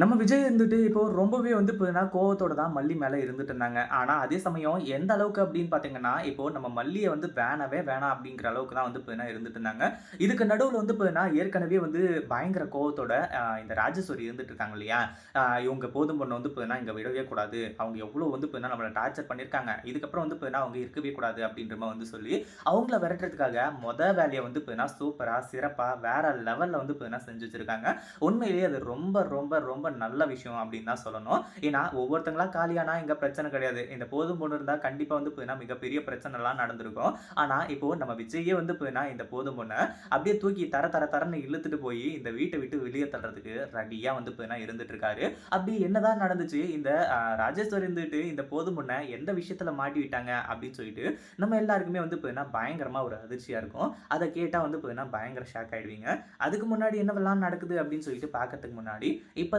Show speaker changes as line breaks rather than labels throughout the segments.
நம்ம விஜய் இருந்துட்டு இப்போ ரொம்பவே வந்து இப்போனா கோவத்தோட தான் மல்லி மேலே இருந்துட்டு இருந்தாங்க. ஆனால் அதே சமயம் எந்த அளவுக்கு அப்படின்னு பார்த்தீங்கன்னா இப்போ நம்ம மல்லியை வந்து வேணவே வேணாம் அப்படிங்கிற அளவுக்கு தான் வந்து இப்போ இருந்துட்டு இருந்தாங்க. இதுக்கு நடுவில் வந்து இப்போ ஏற்கனவே வந்து பயங்கர கோவத்தோட இந்த ராஜேஸ்வரி இருந்துட்டு இருக்காங்க இல்லையா? இவங்க போதும் பொண்ணு வந்து இப்போ இங்கே விடவே கூடாது. அவங்க எவ்வளோ வந்து இப்போ நம்மளை டார்ச்சர் பண்ணியிருக்காங்க இதுக்கப்புறம் வந்து இப்போ அவங்க இருக்கவே கூடாது அப்படின்ற மாதிரி வந்து சொல்லி அவங்கள விரட்டுறதுக்காக மொதல் வேலையை வந்து இப்போ சூப்பராக சிறப்பாக வேற லெவலில் வந்து இப்போ செஞ்சு வச்சுருக்காங்க. உண்மையிலேயே அது ரொம்ப ரொம்ப ரொம்ப நல்ல விஷயம் அப்படின்னு தான் சொல்லணும். ஏன்னா ஒவ்வொருத்தங்களா காலியானா இங்கே பிரச்சனை கிடையாது. இந்த போதும் பொண்ணு இருந்தால் கண்டிப்பாக வந்து போயினா மிகப்பெரிய பிரச்சனைலாம் நடந்திருக்கும். ஆனால் இப்போ நம்ம விஜயே வந்து போயினா இந்த போதும் பொண்ணை அப்படியே தூக்கி தர தர தரன்னு இழுத்துட்டு போய் இந்த வீட்டை விட்டு வெளியே தள்ளுறதுக்கு ரெடியாக வந்து போயினா இருந்துட்டு இருக்காரு அப்படி என்னதான் நடந்துச்சு இந்த ராஜேஸ்வர் ராஜேஸ்வரி இருந்துட்டு இந்த போதும் பொண்ணை எந்த விஷயத்தில் மாட்டி விட்டாங்க அப்படின்னு சொல்லிட்டு நம்ம எல்லாருக்குமே வந்து போயினா பயங்கரமாக ஒரு அதிர்ச்சியாக இருக்கும். அதை கேட்டால் வந்து போயினா பயங்கர ஷாக் ஆகிடுவீங்க அதுக்கு முன்னாடி என்னவெல்லாம் நடக்குது அப்படின்னு சொல்லிட்டு பார்க்கறதுக்கு முன்னாடி இப்போ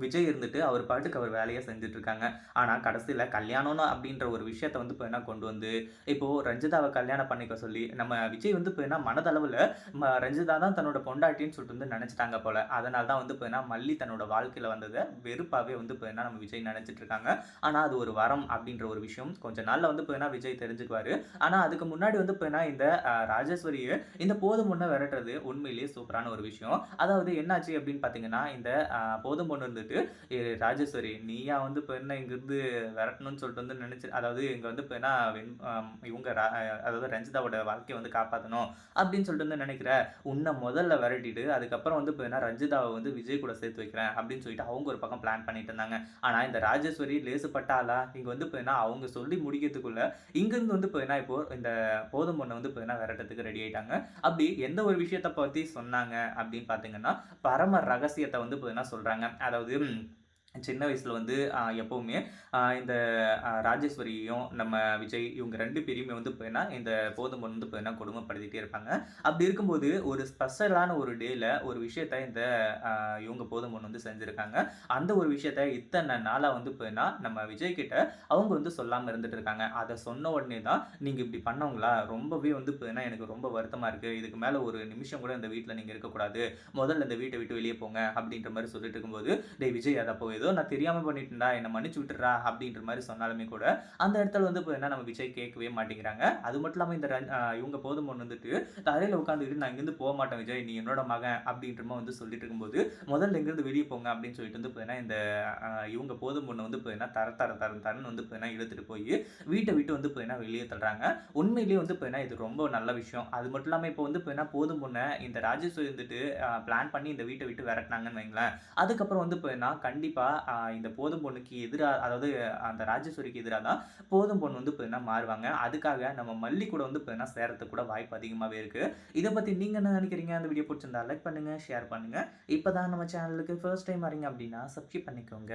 விஜய் இருந்துட்டு அவர் பாட்டுக்கு அவர் வேலையை செஞ்சுட்டு இருக்காங்க ஆனால் கடைசியில் கல்யாணம்னு அப்படின்ற ஒரு விஷயத்த வந்து இப்போ என்ன கொண்டு வந்து இப்போது ரஞ்சிதாவை கல்யாணம் பண்ணிக்க சொல்லி நம்ம விஜய் வந்து இப்போ என்ன மனதளவில் ம- ரஞ்சிதா தான் தன்னோட பொண்டாட்டின்னு சொல்லிட்டு வந்து நினச்சிட்டாங்க போல. அதனால தான் வந்து இப்போ என்ன மல்லி தன்னோட வாழ்க்கையில் வந்ததை வெறுப்பாகவே வந்து இப்போ என்ன நம்ம விஜய் நினச்சிட்டு இருக்காங்க ஆனால் அது ஒரு வரம் அப்படின்ற ஒரு விஷயம். கொஞ்ச நாளில் வந்து இப்போ என்ன விஜய் தெரிஞ்சுக்குவார். ஆனால் அதுக்கு முன்னாடி வந்து இப்போ என்ன இந்த ராஜேஸ்வரியை இந்த போதும் பொண்ணை விரட்டுறது உண்மையிலேயே சூப்பரான ஒரு விஷயம். அதாவது என்னாச்சு அப்படின்னு பார்த்தீங்கன்னா இந்த போதும் பொண்ணு வந்துட்டு ராஜேஸ்வரி நீயா வந்து இப்போ என்ன இங்கிருந்து விரட்டணும்னு சொல்லிட்டு வந்து நினச்சி அதாவது இங்கே வந்து இப்போ என்ன வெண்- இவங்க ரா- அதாவது ரஞ்சிதாவோட வாழ்க்கையை வந்து காப்பாற்றணும் அப்படின்னு சொல்லிட்டு வந்து நினைக்கிற உன்னை முதல்ல விரட்டிட்டு அதுக்கப்புறம் வந்து இப்போ என்ன ரஞ்சிதாவை வந்து விஜய் கூட சேர்த்து வைக்கிறேன் அப்படின்னு சொல்லிட்டு அவங்க ஒரு பக்கம் பிளான் பண்ணிட்டு இருந்தாங்க. ஆனால் இந்த ராஜேஸ்வரி லேசுப்பட்டாலா இங்கே வந்து இப்போ என்ன அவங்க சொல்லி முடிக்கிறதுக்குள்ள இங்கிருந்து வந்து இப்போ என்ன இப்போ இந்த போதும் பொண்ணை வந்து இப்போ என்ன விரட்டத்துக்கு ரெடி ஆயிட்டாங்க. அப்படி எந்த ஒரு விஷயத்தை பற்றி சொன்னாங்க அப்படின்னு பார்த்தீங்கன்னா பரம ரகசியத்தை வந்து இப்போ என்ன சொல்கிறாங்க அதாவது 嗯 சின்ன வயசில் வந்து எப்போவுமே இந்த ராஜேஸ்வரியும் நம்ம விஜய் இவங்க ரெண்டு பேரையுமே வந்து இப்போ என்ன இந்த போதும் பொண்ணு வந்து இப்போ என்ன கொடுமைப்படுத்திட்டே இருப்பாங்க. அப்படி இருக்கும்போது ஒரு ஸ்பெஷலான ஒரு டேயில் ஒரு விஷயத்த இந்த இவங்க போதும் பொண்ணு வந்து செஞ்சுருக்காங்க. அந்த ஒரு விஷயத்த இத்தனை நாளாக வந்து போயின்னா நம்ம விஜய் கிட்ட அவங்க வந்து சொல்லாமல் இருந்துட்டு இருக்காங்க. அதை சொன்ன உடனே தான் நீங்கள் இப்படி பண்ணவங்களா? ரொம்பவே வந்து இப்போ எனக்கு ரொம்ப வருத்தமாக இருக்குது இதுக்கு மேலே ஒரு நிமிஷம் கூட இந்த வீட்டில் நீங்கள் இருக்கக்கூடாது. முதல்ல இந்த வீட்டை விட்டு வெளியே போங்க. அப்படின்ற மாதிரி சொல்லிட்டு இருக்கும்போது டேய் விஜய் அதை போய் ஏதோ நான் தெரியாமல் பண்ணிட்டேன்டா என்னை மன்னிச்சு விட்டுறா அப்படின்ற மாதிரி சொன்னாலுமே கூட அந்த இடத்துல வந்து இப்போ என்ன நம்ம விஜய் கேட்கவே மாட்டேங்கிறாங்க. அது மட்டும் இல்லாமல் இந்த இவங்க போதும் பொண்ணு வந்துட்டு தரையில் உட்காந்துக்கிட்டு நான் இங்கேருந்து போக மாட்டேன் விஜய் நீ என்னோட மகன் அப்படின்ற மாதிரி வந்து சொல்லிட்டு இருக்கும்போது முதல்ல இங்கேருந்து வெளியே போங்க அப்படின்னு சொல்லிட்டு வந்து இப்போ என்ன இந்த இவங்க போதும் பொண்ணு வந்து இப்போ என்ன தர தர தர தரன்னு வந்து இப்போ என்ன இழுத்துட்டு போய் வீட்டை விட்டு வந்து இப்போ என்ன வெளியே தள்ளுறாங்க. உண்மையிலேயே வந்து இப்போ என்ன இது ரொம்ப நல்ல விஷயம். அது மட்டும் இல்லாமல் இப்போ வந்து இப்போ என்ன போதும் பொண்ணை இந்த ராஜேஸ்வரி வந்துட்டு பிளான் பண்ணி இந்த வீட்டை விட்டு விரட்டினாங்கன்னு வைங்களேன். அதுக்கப்புறம் வந்து இப்போ என்ன தான் இந்த போதும் பொண்ணுக்கு எதிராக அதாவது அந்த ராஜேஸ்வரிக்கு எதிராக தான் போதும் பொண்ணு வந்து இப்போ மாறுவாங்க. அதுக்காக நம்ம மல்லி கூட வந்து இப்போ என்ன சேரத்துக்கு கூட வாய்ப்பு அதிகமாகவே இருக்குது இதை பற்றி நீங்கள் என்ன நினைக்கிறீங்க? அந்த வீடியோ பிடிச்சிருந்தா லைக் பண்ணுங்கள் ஷேர் பண்ணுங்கள் இப்போ தான் நம்ம சேனலுக்கு ஃபர்ஸ்ட் டைம் வரீங்க அப்படின்னா சப்ஸ்கிரைப் பண்ணிக்கோங்க.